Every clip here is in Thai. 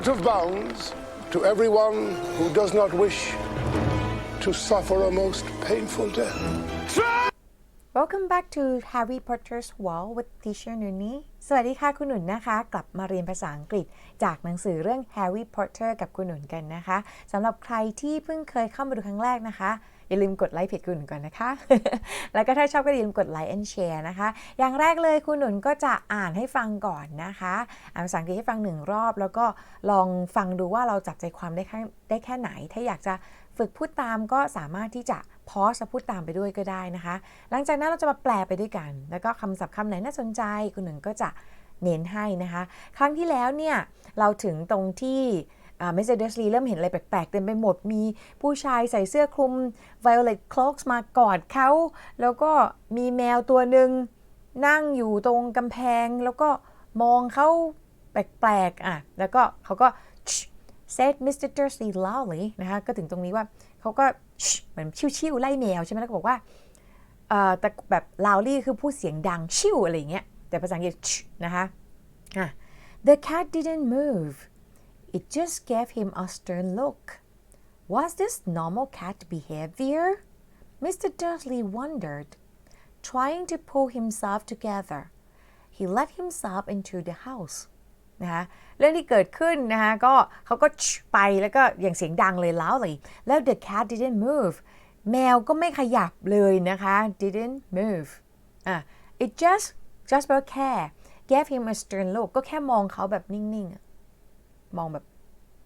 Out of bounds to everyone who does not wish to suffer a most painful death. Welcome back to Harry Potter's Wall with Teacher Nuni สวัสดีค่ะคุณหนุนนะคะ กลับมาเรียนภาษาอังกฤษ จากหนังสือเรื่อง Harry Potter กับคุณหนุนกันนะคะสำหรับใครที่เพิ่งเคยเข้ามาดูครั้งแรกนะคะ อย่าลืมกดไลค์เพจคุณหนุนก่อนนะคะ แล้วก็ถ้าชอบก็อย่าลืมกดไลค์ and share นะคะ อย่างแรกเลยคุณหนุนก็จะอ่านให้ฟังก่อนนะคะอ่านภาษาอังกฤษให้ฟังหนึ่งรอบ แล้วก็ลองฟังดูว่าเราจับใจความได้แค่ได้แค่ไหน ถ้าอยากจะฝึกพูดตามก็สามารถที่จะพอสพูดตามไปด้วยก็ได้นะคะ หลังจากนั้นเราจะมาแปลไปด้วยกัน แล้วก็คำศัพท์คำไหนน่าสนใจ คุณหนึ่งก็จะเน้นให้นะคะ ครั้งที่แล้วเนี่ยเราถึงตรงที่ มิสเตอร์เดสลีเริ่มเห็นอะไรแปลกๆ เต็มไปหมด มีผู้ชายใส่เสื้อคลุม violet cloaks มากอดเขา แล้วก็มีแมวตัวหนึ่งนั่งอยู่ตรงกำแพง แล้วก็มองเขาแปลกๆ อะ แล้วก็เขาก็ said Mr. Dursley loudly นะคะ ก็ถึงตรงนี้ว่าเขาก็เหมือนชิวๆไล่แมวใช่ไหมแล้วก็บอกว่าเอ่อแต่แบบ loudly คือพูดเสียงดังชิวอะไรอย่างเงี้ย แต่ภาษาอังกฤษนะคะอะ The cat didn't move it just gave him a stern look was this normal cat behavior Mr. Dursley wondered trying to pull himself together he let himself into the house นะคะเรื่องที่เกิดขึ้นนะคะก็เขาก็ไปแล้วก็อย่างเสียงดังเลยแล้วเลยแล้ว the cat didn't move แมวก็ไม่ขยับเลยนะคะ didn't move อ่ะ it just just แปลว่าแค่ gave him a stern look ก็แค่มองเขาแบบนิ่งๆอะ มองแบบ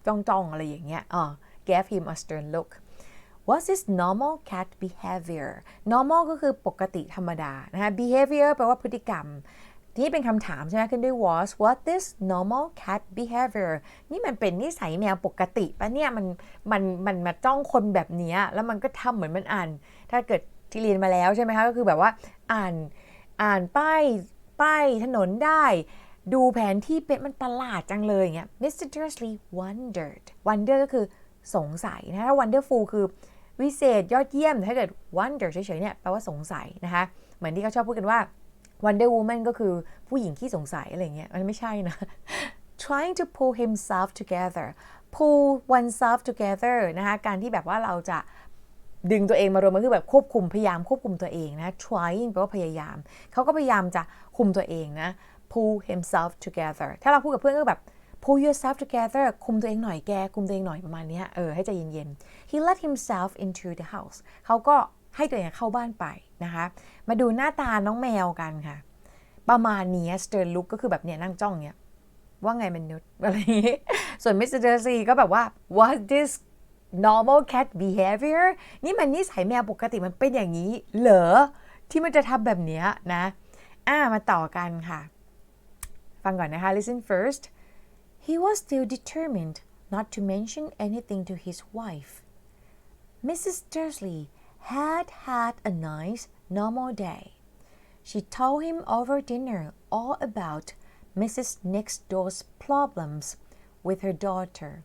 จ้องๆอะไรอย่างเงี้ยอ่า gave him a stern look What's his normal cat behavior normal ก็คือปกติธรรมดานะคะ behavior แปลว่าพฤติกรรม ที่เป็นคำถามใช่ไหมขึ้นด้วย was what this normal cat behavior นี่มันเป็นนิสัยแมวปกติปะเนี่ยมันมันมันมาจ้องคนแบบนี้แล้วมันก็ทำเหมือนมันอ่าน ถ้าเกิดที่เรียนมาแล้วใช่ไหมคะก็คือแบบว่าอ่านอ่านป้ายป้ายถนนได้ ดูแผนที่เป็นมันประหลาดจังเลยอย่างเงี้ย Mr. Dursley wondered wonder ก็คือสงสัยนะถ้า wonderful คือวิเศษยอดเยี่ยม ถ้าเกิด wonder เฉยๆเนี่ยแปลว่าสงสัยนะคะ เหมือนที่เขาชอบพูดกันว่า Wonder Woman ก็คือผู้หญิงที่สงสัยอะไรเงี้ย มันไม่ใช่นะ trying to pull himself together pull oneself together นะคะการที่แบบว่าเราจะดึงตัวเองมารวมมันคือแบบควบคุมพยายามควบคุมตัวเองนะ trying แปลว่าพยายาม เขาก็พยายามจะคุมตัวเองนะ pull himself together ถ้าเราพูดกับเพื่อนก็แบบ pull yourself together คุมตัวเองหน่อยแก คุมตัวเองหน่อยประมาณนี้เออให้ใจเย็นๆ he let himself into the house เขาก็ให้ตัวเองเข้าบ้านไปนะคะ มาดูหน้าตาน้องแมวกันค่ะ ประมาณนี้ stern look ก็คือแบบเนี้ยนั่งจ้องเนี้ยว่าไงมนุษย์อะไรอย่างงี้ ส่วนมิสเตอร์ซีก็แบบว่า what this normal cat behavior นี่มันนิสัยแมวปกติมันเป็นอย่างนี้ เหรอ ที่มันจะทำแบบนี้นะ อ่ามาต่อกันค่ะ ฟังก่อนนะคะ listen first he was still determined not to mention anything to his wife Mrs. Dursley had had a nice, normal day. She told him over dinner all about Mrs. Next Door's problems with her daughter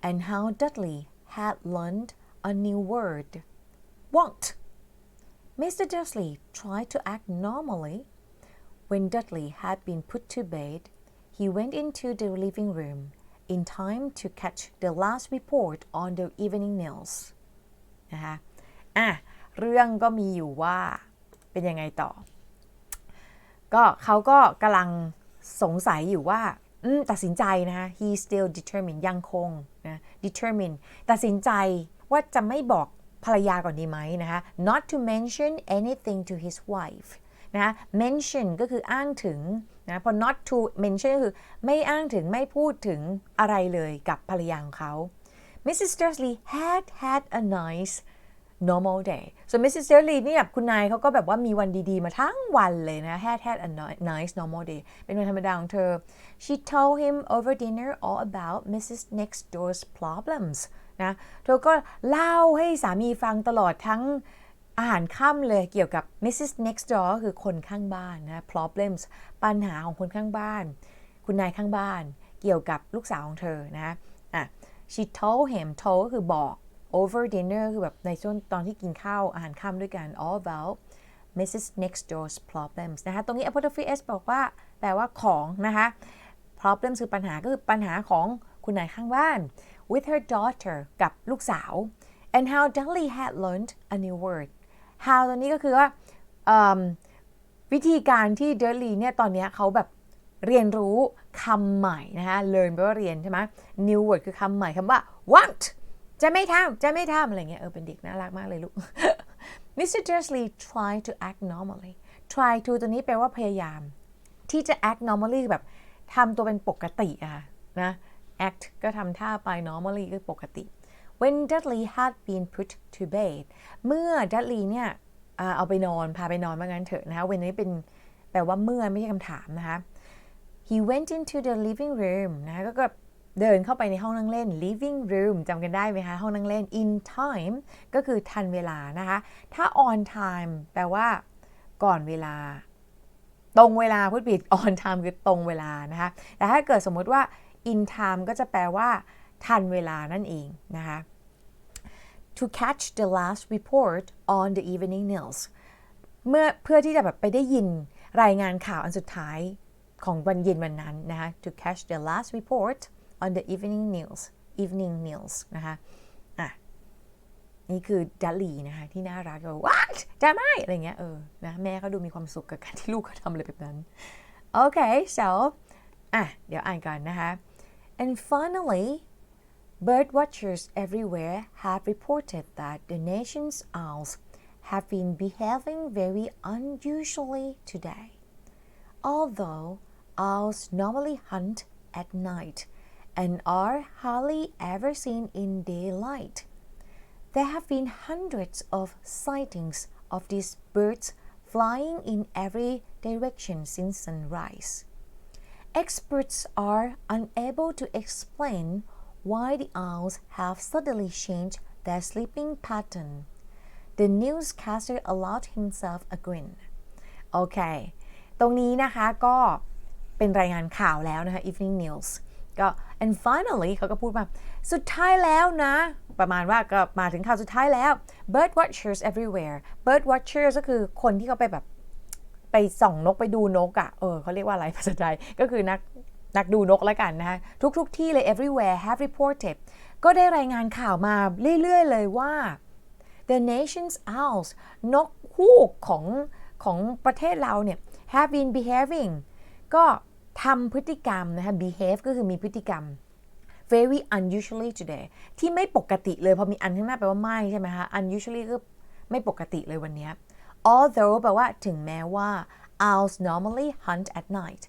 and how Dudley had learned a new word, want. Mr. Dursley tried to act normally. When Dudley had been put to bed, he went into the living room in time to catch the last report on the evening news. นะคะอะเรื่องก็มีอยู่ว่าเป็นยังไงต่อ ก็เขาก็กำลังสงสัยอยู่ว่าตัดสินใจนะคะ he still determined ยังคงนะ determined ตัดสินใจว่าจะไม่บอกภรรยาก่อนดีไหมนะคะ not to mention anything to his wife นะคะ mention ก็คืออ้างถึงนะพอ not to mention ก็คือไม่อ้างถึงไม่พูดถึงอะไรเลยกับภรรยาของเขา Mrs. Dursley had had a nice normal day ส่วน Mrs. Dursley นี่แบบคุณนายเขาก็แบบว่ามีวันดีๆ มาทั้งวันเลยนะ had had a nice normal day เป็นวันธรรมดาของเธอ she told him over dinner all about Mrs. Next Door's problems นะ เธอก็เล่าให้สามีฟังตลอดทั้ง อาหารค่ำเลยเกี่ยวกับ Mrs. Next Door ก็คือคนข้างบ้านนะ problems ปัญหาของคนข้างบ้าน คุณนายข้างบ้าน เกี่ยวกับลูกสาวของเธอนะอะ she told him told ก็คือบอก over dinner คือแบบในช่วงตอนที่กินข้าวอาหารค่ำด้วยกัน all about Mrs. Next Door's problems นะคะตรงนี้ apostrophe s บอกว่าแปลว่าของนะคะ problems คือปัญหาก็คือปัญหาของคุณนายข้างบ้าน with her daughter กับลูกสาว and how Dudley had learned a new word how ตัวนี้ก็คือว่าวิธีการที่เดลลีเนี่ยตอนนี้เขาแบบเรียนรู้คำใหม่นะคะ learn แปลว่าเรียนใช่ไหม new word คือคำใหม่คำว่า want จะไม่ทำจะไม่ทำอะไรเงี้ยเออเป็นเด็กน่ารักมากเลยลูก Mr. Dursley tried to act normally try to ตัวนี้แปลว่าพยายาม ที่จะ act normally แบบทำตัวเป็นปกติอะนะ act ก็ทำท่าไป normally ก็ปกติ when Dudley had been put to bed เมื่อ Dudley เนี่ยเอาไปนอน พาไปนอนว่างั้นเถอะนะคะ when นี้เป็นแปลว่าเมื่อไม่ใช่คำถามนะคะ he went into the living room นะะก็ก็เดินเข้าไปในห้องนั่งเล่น living room จำกันได้ไหมคะ ห้องนั่งเล่น in time ก็คือทันเวลานะคะ ถ้า on time แปลว่า ก่อนเวลา ตรงเวลาพูดผิด on time คือตรงเวลานะคะ แต่ถ้าเกิดสมมติว่า in time ก็จะแปลว่า ทันเวลานั่นเองนะคะ to catch the last report on the evening news เมื่อเพื่อที่จะแบบไปได้ยินรายงานข่าวอันสุดท้ายของวันเย็นวันนั้นนะคะ to catch the last report on the evening news evening news นะคะอะนี่คือดัลลีนะคะที่น่ารักก็ what จะไม่อะไรเงี้ยเออนะแม่เขาดูมีความสุขกับการที่ลูกเขาทำอะไรแบบนั้น โอเค so อะเดี๋ยวอ่านก่อนนะคะ and finally Bird watchers everywhere have reported that the nation's owls have been behaving very unusually today. Although owls normally hunt at night and are hardly ever seen in daylight, there have been hundreds of sightings of these birds flying in every direction since sunrise. Experts are unable to explain why the owls have suddenly changed their sleeping pattern. The newscaster allowed himself a grin. โอเค ตรงนี้นะคะก็เป็นรายงานข่าวแล้วนะคะ Evening News ก็ and finally เขาก็พูดว่าสุดท้ายแล้วนะ ประมาณว่าก็มาถึงข่าวสุดท้ายแล้ว bird watchers everywhere bird watchers ก็คือคนที่เขาไปแบบไปส่องนกไปดูนกอะ่ะ เออเขาเรียกว่าอะไรภาษาไทย ก็คือนัก นักดูนกแล้วกันนะคะทุกๆทที่เลย everywhere have reported ก็ได้รายงานข่าวมาเรื่อย ๆ เลยว่า the nation's owls นกฮูกของของประเทศเราเนี่ย have been behaving ก็ทำพฤติกรรมนะคะ behave ก็คือมีพฤติกรรม very unusually today ที่ไม่ปกติเลยพอมีอันข้างหน้าแปลว่าไม่ใช่ไหมคะ unusually ก็ไม่ปกติเลยวันนี้ although แปลว่าถึงแม้ว่า owls normally hunt at night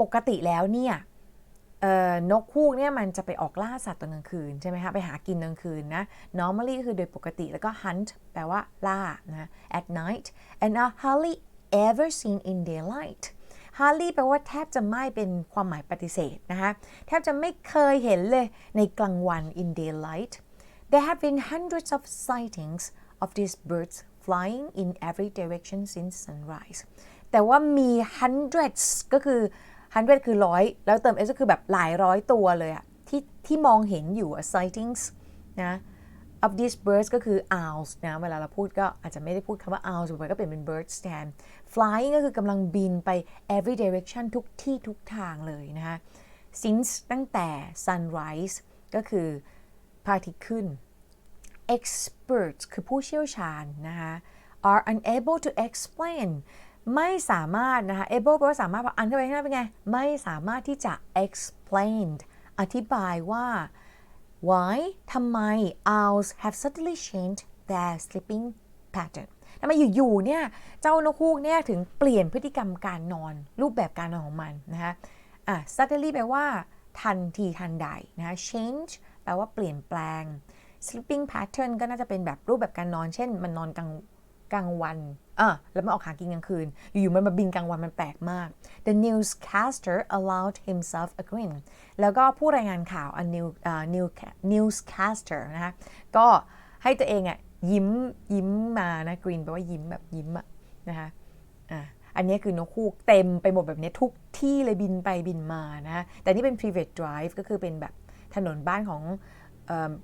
ปกติแล้วเนี่ยนกฮูกเนี่ยมันจะไปออกล่าสัตว์ตอนกลางคืนใช่ไหมคะไปหากินกลางคืนนะ normally ก็คือโดยปกติแล้วก็ hunt แปลว่าล่านะ at night and are hardly ever seen in daylight hardly แปลว่าแทบจะไม่เป็นความหมายปฏิเสธนะคะแทบจะไม่เคยเห็นเลยในกลางวัน in daylight there have been hundreds of sightings of these birds flying in every direction since sunrise แต่ว่ามี hundreds ก็คือ hundred คือร้อยแล้วเติม s ก็คือแบบหลายร้อยตัวเลยอะที่ที่มองเห็นอยู่ sightings นะ of these birds ก็คือ owls นะ เวลาเราพูดก็อาจจะไม่ได้พูดคำว่า owls ไปก็เปลี่ยนเป็น birds แทน flying ก็คือกำลังบินไป every direction ทุกที่ทุกทางเลยนะคะ since ตั้งแต่ sunrise ก็คือพระอาทิตย์ขึ้น experts คือผู้เชี่ยวชาญนะคะ are unable to explain ไม่สามารถนะคะ able แปลว่าสามารถพออันเข้าไปข้างหน้าเป็นไง ไม่สามารถที่จะ explain อธิบายว่า why ทำไม owls have suddenly changed their sleeping pattern ทำไมอยู่ๆ เนี่ย เจ้านกฮูกเนี่ยถึงเปลี่ยนพฤติกรรมการนอน รูปแบบการนอนของมันนะคะอะ suddenly แปลว่า ทันทีทันใดนะคะ change แปลว่าเปลี่ยนแปลง sleeping pattern ก็น่าจะเป็นแบบรูปแบบการนอน เช่น มันนอนกลางกลางวัน อะแล้วมันออกหากินกลางคืน อยู่ๆมันมาบินกลางวันมันแปลกมาก the newscaster allowed himself a grin แล้วก็ผู้รายงานข่าว a new uh, new newscaster นะคะก็ให้ตัวเองอะยิ้มยิ้มมานะ grin แปลว่ายิ้มแบบยิ้มอะนะคะอะอันนี้คือนกฮูกเต็มไปหมดแบบนี้ทุกที่เลยบินไปบินมานะแต่นี่เป็น private drive ก็คือเป็นแบบถนนบ้านของ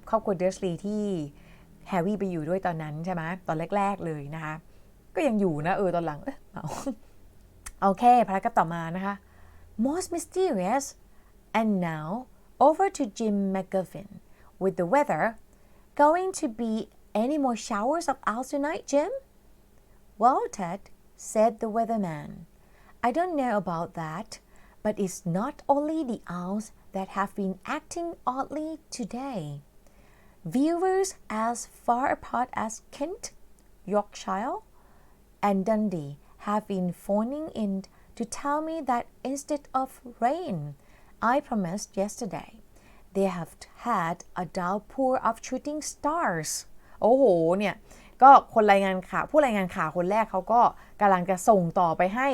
ครอบครัวเดอร์สลีที่แฮร์รี่ไปอยู่ด้วยตอนนั้นใช่ไหมตอนแรก ๆ เลยนะคะ ก็ยังอยู่นะ เออ ตอนหลัง เอ๊ะเอาโอเคพารากราฟต่อมานะคะ most mysterious and now over to Jim McGuffin with the weather. Going to be any more showers of owls tonight, Jim? Well, Ted, said the weatherman, I don't know about that, but it's not only the owls that have been acting oddly today. Viewers as far apart as Kent, Yorkshire, and Dundee have been phoning in to tell me that instead of rain I promised yesterday, they have had a downpour of shooting stars โอ้โห เนี่ย ก็คนรายงานข่าว ผู้รายงานข่าวคนแรกเขาก็กำลังจะส่งต่อไปให้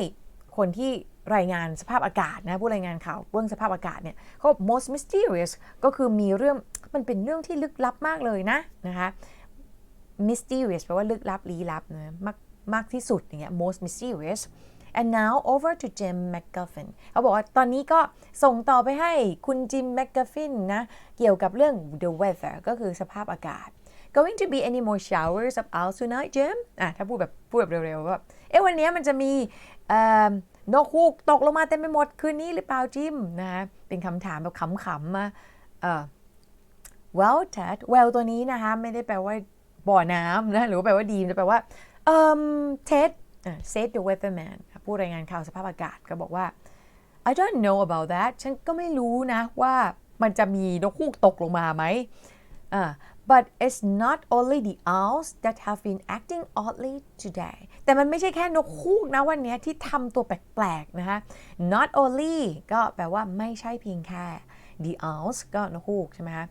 คนที่รายงานสภาพอากาศนะ ผู้รายงานข่าวเบื้องสภาพอากาศเนี่ยเขา most mysterious ก็คือมีเรื่อง มันเป็นเรื่องที่ลึกลับมากเลยนะ นะคะ mysterious แปลว่าลึกลับลี้ลับนะมาก มากที่สุดอย่างเงี้ย most mysterious and now over to Jim McGuffin เขาบอกว่าตอนนี้ก็ส่งต่อไปให้คุณจิม McGuffin นะ เกี่ยวกับเรื่อง the weather ก็คือสภาพอากาศ going to be any more showers of owls tonight Jim อะถ้าพูดแบบพูดแบบเร็วๆว่าเอ๊ะวันนี้มันจะมีเอ่อนกฮูกตกลงมาเต็มไปหมดคืนนี้หรือเปล่าจิมนะคะเป็นคำถามแบบขำๆมาเอ่อ well Ted well ตัวนี้นะคะ ไม่ได้แปลว่าบ่อน้ำนะ หรือว่าแปลว่าดีมจะแปลว่า เอ่อ Ted อะ said the weatherman ค่ะผู้รายงานข่าวสภาพอากาศก็บอกว่า I don't know about that ฉันก็ไม่รู้นะว่ามันจะมีนกฮูกตกลงมาไหมอ่า but it's not only the owls that have been acting oddly today แต่มันไม่ใช่แค่นกฮูกนะวันนี้ที่ทำตัวแปลกๆนะคะ not only ก็แปลว่าไม่ใช่เพียงแค่ the owls ก็นกฮูกใช่ไหมคะ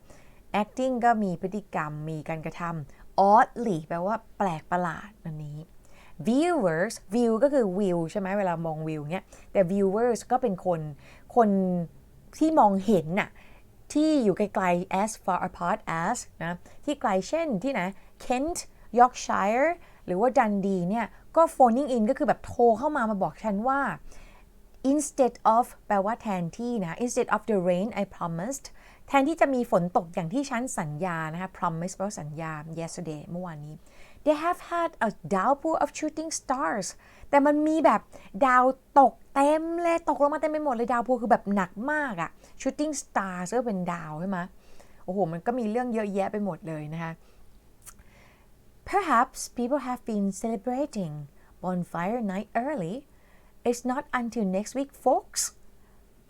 acting ก็มีพฤติกรรมมีการกระทำ oddly แปลว่าแปลกประหลาดอันนี้ viewers view ก็คือ view ใช่ไหมเวลามองวิวเนี้ย แต่ viewers ก็เป็นคน คนที่มองเห็นน่ะ ที่อยู่ไกลๆ as far apart as นะ ที่ไกลเช่นที่ไหน Kent Yorkshire หรือว่า Dundee เนี่ย ก็ phoning in ก็คือแบบโทรเข้ามามาบอกฉันว่า instead of แปลว่าแทนที่นะ instead of the rain I promised แทนที่จะมีฝนตกอย่างที่ฉันสัญญานะคะ promise แปลว่าสัญญา yesterday เมื่อวานนี้ they have had a downpour of shooting stars แต่มันมีแบบดาวตกเต็มเลยตกลงมาเต็มไปหมดเลยดาวพูคือแบบหนักมากอะ shooting stars ก็เป็นดาวใช่ไหมโอ้โห มันก็มีเรื่องเยอะแยะไปหมดเลยนะคะ Perhaps people have been celebrating bonfire night early. It's not until next week, folks.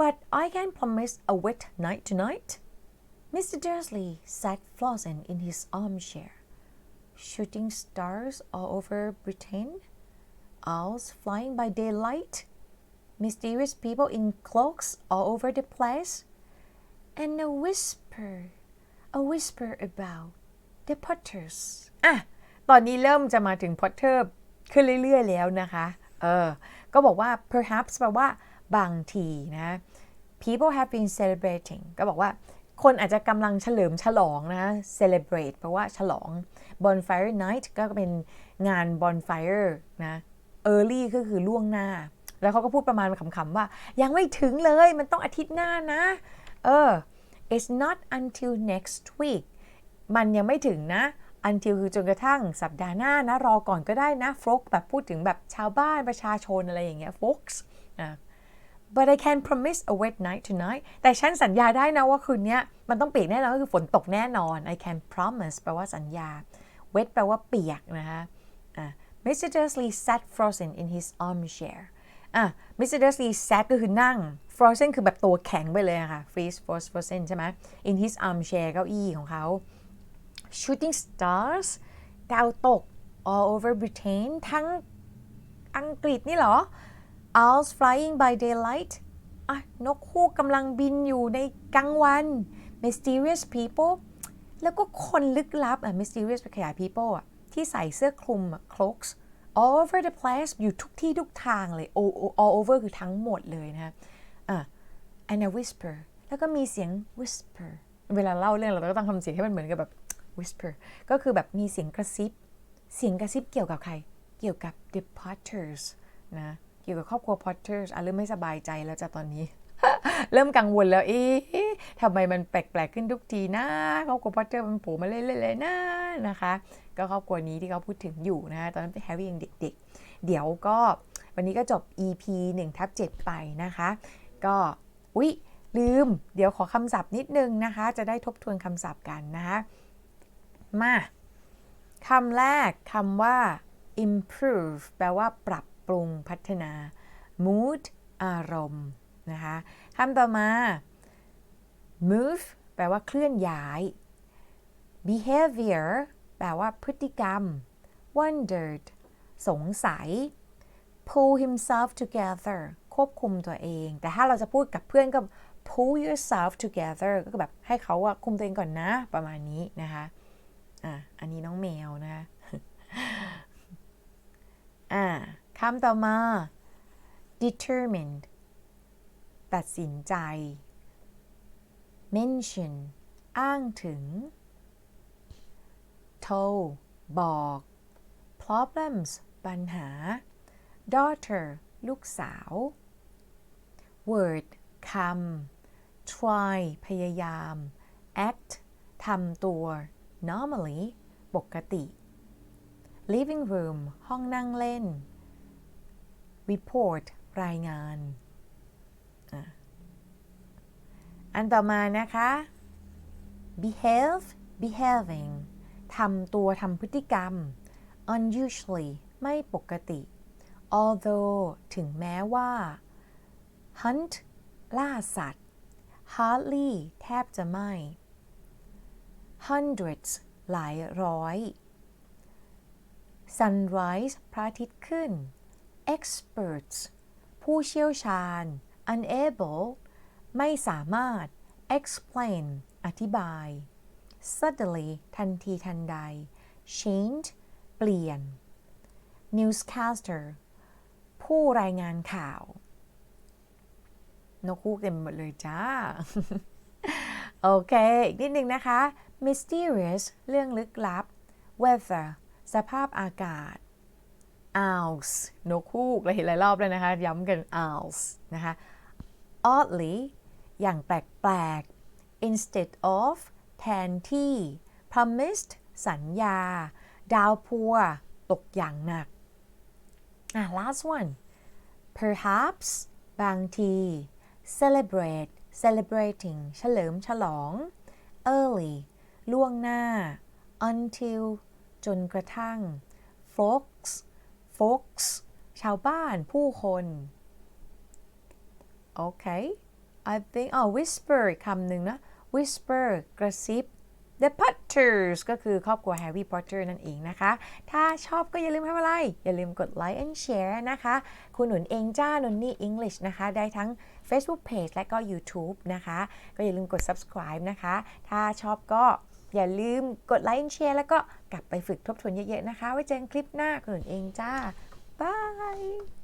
But I can promise a wet night tonight. Mr. Dursley sat frozen in his armchair. Shooting stars all over Britain, owls flying by daylight, mysterious people in cloaks all over the place, and a whisper, a whisper about the Potters อ่ะ ตอนนี้เริ่มจะมาถึง Potter ขึ้นเรื่อย ๆ แล้วนะคะ เออ ก็บอกว่า perhaps แปลว่าบางทีนะ people have been celebrating ก็บอกว่า คนอาจจะกำลังเฉลิมฉลองนะ celebrate แปลว่าฉลอง bonfire night ก็เป็นงาน bonfire นะ early ก็คือล่วงหน้า แล้วเขาก็พูดประมาณขำๆว่า ยังไม่ถึงเลย มันต้องอาทิตย์หน้านะ เออ it's not until next week มันยังไม่ถึงนะ until คือจนกระทั่งสัปดาห์หน้านะ รอก่อนก็ได้นะ folk แบบพูดถึงแบบชาวบ้านประชาชนอะไรอย่างเงี้ย folks อะ but I can promise a wet night tonight แต่ฉันสัญญาได้นะว่าคืนนี้มันต้องเปียกแน่นอนก็คือฝนตกแน่นอน I can promise แปลว่าสัญญา wet แปลว่าเปียกนะคะะ Mr. Dursley sat frozen in his armchair อะ Mr. Dursley sat ก็คือนั่ง frozen คือแบบตัวแข็งไปเลยอะค่ะ freeze froze frozen ใช่ไหม in his armchair เก้าอี้ของเขา shooting stars ดาวตก all over Britain ทั้งอังกฤษนี่เหรอ owls flying by daylight อะนกฮูกกำลังบินอยู่ในกลางวัน mysterious people แล้วก็คนลึกลับอะ mysterious ไปขยาย people อะที่ใส่เสื้อคลุมอะ cloaks all over the place อยู่ทุกที่ทุกทางเลย all, all over คือทั้งหมดเลยนะอะ and a whisper แล้วก็มีเสียง whisper เวลาเล่าเรื่องเราก็ต้องทำเสียงให้มันเหมือนกับแบบ whisper ก็คือแบบมีเสียงกระซิบ เสียงกระซิบเกี่ยวกับใคร เกี่ยวกับ the Potters นะ เกี่ยวกับครอบครัว Potters อะเริ่มไม่สบายใจแล้วจ้ะตอนนี้ เริ่มกังวลแล้วเอ๊ะทำไมมันแปลกๆขึ้นทุกทีนะครอบครัว Potter มันโผล่มาเรื่อยๆเลยนะนะคะ ก็ครอบครัวนี้ที่เขาพูดถึงอยู่นะตอนนั้นแฮร์รี่ยังเด็ก ๆ เดี๋ยวก็วันนี้ก็จบ EP 1ทับ7ไปนะคะ ก็อุ๊ยลืม เดี๋ยวขอคำศัพท์นิดนึงนะคะ จะได้ทบทวนคำศัพท์กันนะคะ มาคำแรกคำว่า improve แปลว่าปรับ ปรุงพัฒนา mood อารมณ์นะคะคำต่อมา move แปลว่าเคลื่อนย้าย behavior แปลว่าพฤติกรรม wondered สงสัย pull himself together ควบคุมตัวเอง แต่ถ้าเราจะพูดกับเพื่อนก็ pull yourself together ก็แบบให้เขาอะคุมตัวเองก่อนนะ ประมาณนี้นะคะอะอันนี้น้องแมวนะคะอ่า คำต่อมา determined ตัดสินใจ mention อ้างถึง told บอก problems ปัญหา daughter ลูกสาว word คำ try พยายาม act ทำตัว normally ปกติ living room ห้องนั่งเล่น report รายงาน อันต่อมานะคะ behave behaving ทำตัวทำพฤติกรรม unusually ไม่ปกติ although ถึงแม้ว่า hunt ล่าสัตว์ hardly แทบจะไม่ hundreds หลายร้อย sunrise พระอาทิตย์ขึ้น experts ผู้เชี่ยวชาญ unable ไม่สามารถ explain อธิบาย suddenly ทันทีทันใด change เปลี่ยน newscaster ผู้รายงานข่าว นกคูกเต็มหมดเลยจ้า โอเค อีกนิดนึงนะคะ mysterious เรื่องลึกลับ weather สภาพอากาศ owls นกคูกเราเห็นหลายรอบเลยนะคะ ย้ำกัน owls นะคะ oddly อย่างแปลกๆ instead of แทนที่ promised สัญญา ดาวพัว ตกอย่างหนัก อะ last one perhaps บางที celebrate celebrating เฉลิมฉลอง early ล่วงหน้า until จนกระทั่ง folk folks ชาวบ้านผู้คนโอเค I think อ๋อ whisper คำหนึ่งนะ whisper กระซิบ The Potters ก็คือครอบครัว Harry Potter นั่นเองนะคะ ถ้าชอบก็อย่าลืมทำอะไร อย่าลืมกด like and share นะคะ คุณหนุนเองจ้านนนี่ English นะคะ ได้ทั้ง Facebook Page และก็ YouTube นะคะ ก็อย่าลืมกด subscribe นะคะ ถ้าชอบก็ อย่าลืมกดไลค์แชร์แล้วก็กลับไปฝึกทบทวนเยอะๆนะคะ ไว้เจอกันคลิปหน้าคนอื่นเองจ้าบาย